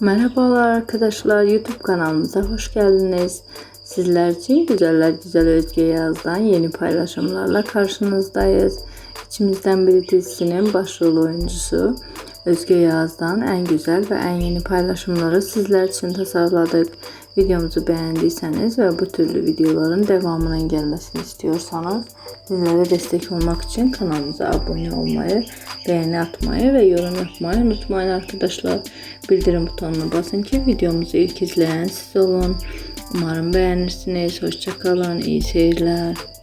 Merhabalar arkadaşlar YouTube kanalımıza hoş geldiniz. Sizler için Güzeller Güzel Özge Yaz'dan yeni paylaşımlarla karşınızdayız. İçimizden Biri dizisinin başrol oyuncusu Özge Yaz'dan en güzel ve en yeni paylaşımları sizler için tasarladık. Videomuzu beğendiyseniz ve bu türlü videoların devamının gelmesini istiyorsanız bizlere destek olmak için kanalımıza abone olmayı, beğeni atmayı ve yorum yapmayı unutmayın arkadaşlar. Bildirim butonuna basın ki videomuzu ilk izleyen siz olun. Umarım beğenirsiniz. Hoşçakalın. İyi seyirler.